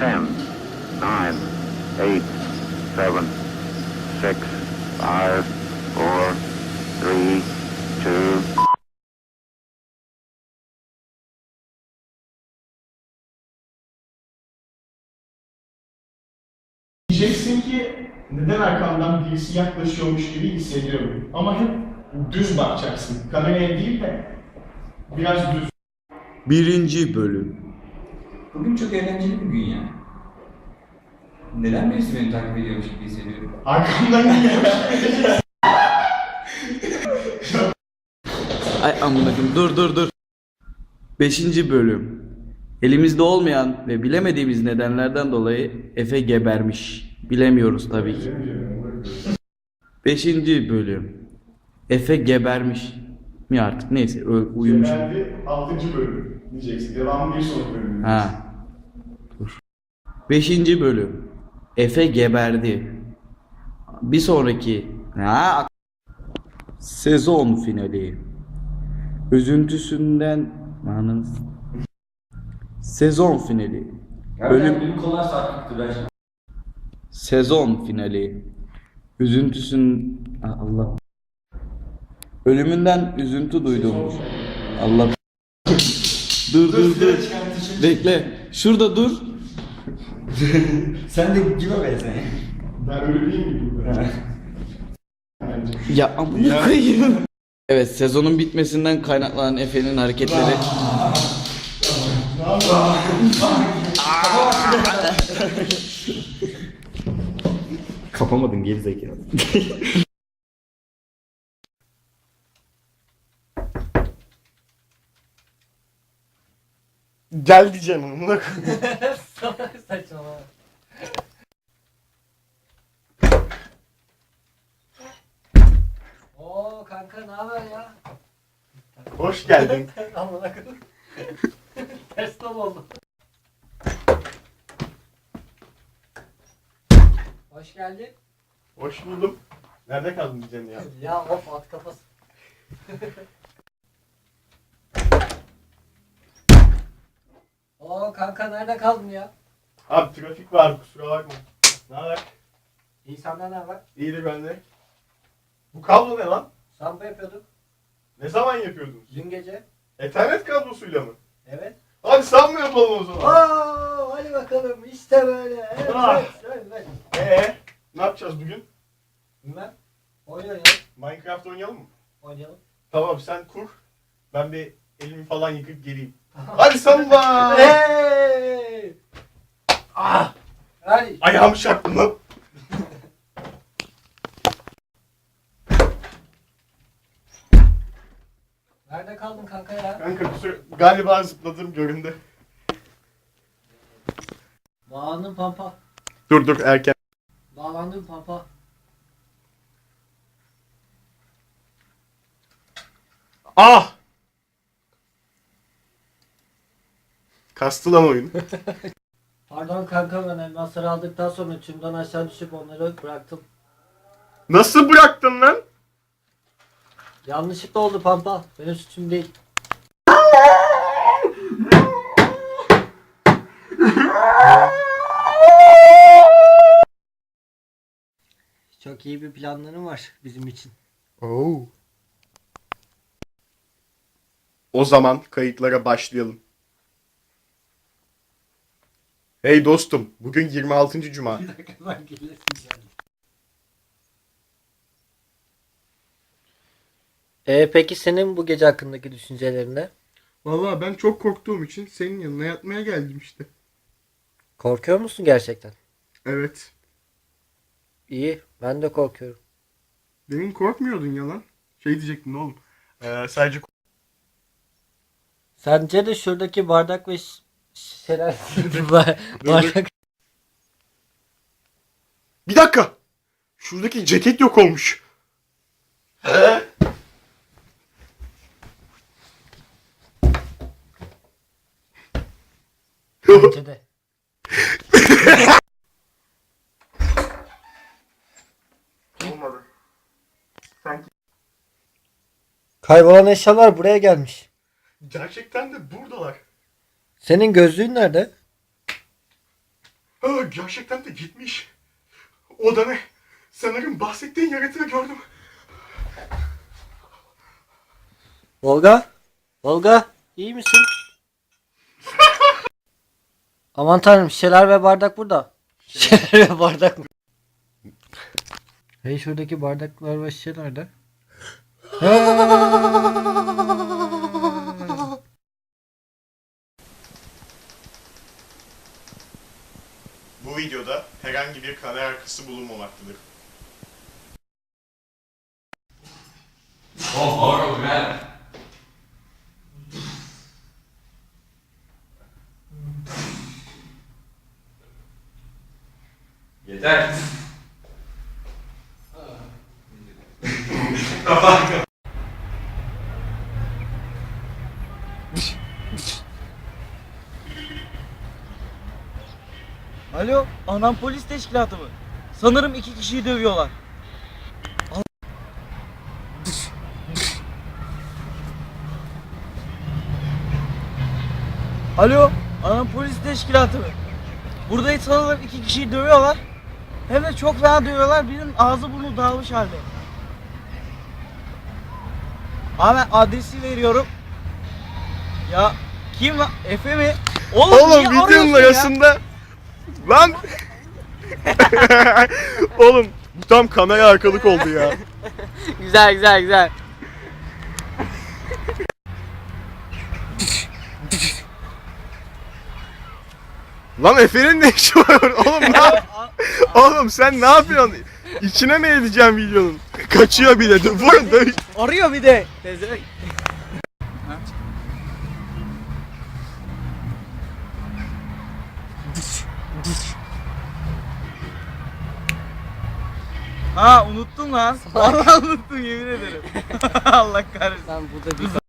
10, 9, 8, 7, 6, 5, 4, 3, 2, Diyeceksin ki neden arkamdan birisi yaklaşıyormuş gibi hissediyorum. Ama hep düz bakacaksın. Kameraya değil de biraz düz. Birinci bölüm. Bugün çok eğlenceli bir gün ya. Neden birisi beni takip ediyormuş gibi hissediyorum? Arkamdan geliyormuş. Ay amına dur dur dur. Beşinci bölüm. Elimizde olmayan ve bilemediğimiz nedenlerden dolayı Efe gebermiş. Bilemiyoruz tabii ki. Beşinci bölüm. Efe gebermiş mi artık neyse uyumuş. Genelde 6. bölüm diyeceksin. Devamı bir sonraki bölüm. Ha. Dur. Beşinci bölüm. Efe geberdi. Bir sonraki ha sezon finali. Üzüntüsünden ananız. Sezon finali. Bölüm Benim kollar sarkıktı ben sezon finali. Üzüntüsün Allah. Ölümünden üzüntü duydum. Allah. dur dur dur. Bekle. Şurada dur. Sen de gibi benzen. Ben öyle değil miyim? Ya amına koyayım. Evet sezonun bitmesinden kaynaklanan Efe'nin hareketleri. Kapamadın geri zekalı. Gel diyeceğim amına koyayım. Saçmalama. Oo kanka ne haber ya? Hoş geldin. Amına koyayım. Ters tam oldu. Hoş geldin. Hoş buldum. Nerede kaldın diyeceğim ya. Ya of at kafası. Oo kanka nerede kaldın ya? Abi trafik var kusura bakma. Ne haber? İyi senden ne haber? İyidir bende. Bu kablo ne lan? Samba yapıyorduk. Ne zaman yapıyordunuz? Dün gece. Ethernet kablosuyla mı? Evet. Hadi sen mi yapalım o zaman? Oo hadi bakalım işte böyle. Evet, Ah. evet, evet. Ee, ne yapacağız bugün? Bilmem. Oynayalım. Minecraft oynayalım mı? Oynayalım. Tamam sen kur. Ben bir elimi falan yıkıp geleyim. Hadi salla. Hey! Ah! Hadi. Ayağım çarptı lan. Nerede kaldın kanka ya? Kanka kusura galiba zıpladım göründü. Bağlandın pampa. Dur dur erken. Bağlandın pampa. Ah! Kastı lan oyun. Pardon kanka ben elmasları aldıktan sonra tümden aşağı düşüp onları bıraktım. Nasıl bıraktın lan? Yanlışlıkla oldu pampa. Benim suçum değil. Çok iyi bir planlarım var bizim için. Oo. O zaman kayıtlara başlayalım. Hey dostum, bugün 26. Cuma. Bir dakika ben gelesim geldi. Ee, peki senin bu gece hakkındaki düşüncelerin ne? Vallahi ben çok korktuğum için senin yanına yatmaya geldim işte. Korkuyor musun gerçekten? Evet. İyi, ben de korkuyorum. Demin korkmuyordun yalan. Şey diyecektin oğlum. Ee, sadece Sence de şuradaki bardak ve ş- şeyler Ba- bardak Bir dakika. Şuradaki ceket yok olmuş. bence de. Olmadı. Sanki Kaybolan eşyalar buraya gelmiş. gerçekten de buradalar. Senin gözlüğün nerede? Aa, gerçekten de gitmiş. O da ne? Sanırım bahsettiğin yaratığı gördüm. Volga? Volga? iyi misin? Aman tanrım şişeler ve bardak burada. Şişeler ve bardak mı? Hey şuradaki bardaklar ve şişe nerede? Bu videoda herhangi bir kamera arkası bulunmamaktadır. Yeter. Alo, anam polis teşkilatı mı? Sanırım iki kişiyi dövüyorlar. Alo, anam polis teşkilatı mı? Burada sanırım iki kişiyi dövüyorlar. Hem de çok fena dövüyorlar. Birinin ağzı burnu dağılmış halde. Abi ben adresi veriyorum. Ya kim lan? Efe mi? Oğlum, niye Oğlum videonun arıyorsun ya? arasında lan Oğlum bu tam kamera arkalık oldu ya. Güzel güzel güzel. Lan Efe'nin ne işi var? Oğlum ne yap- Oğlum sen ne yapıyorsun? İçine mi edeceğim videonun? Kaçıyor bir de. Dur, Vurun dövüş. Arıyor bir de. Tezemek. Ha unuttun lan. Vallahi unuttum yemin ederim. Allah kahretsin. Ben burada bir Dur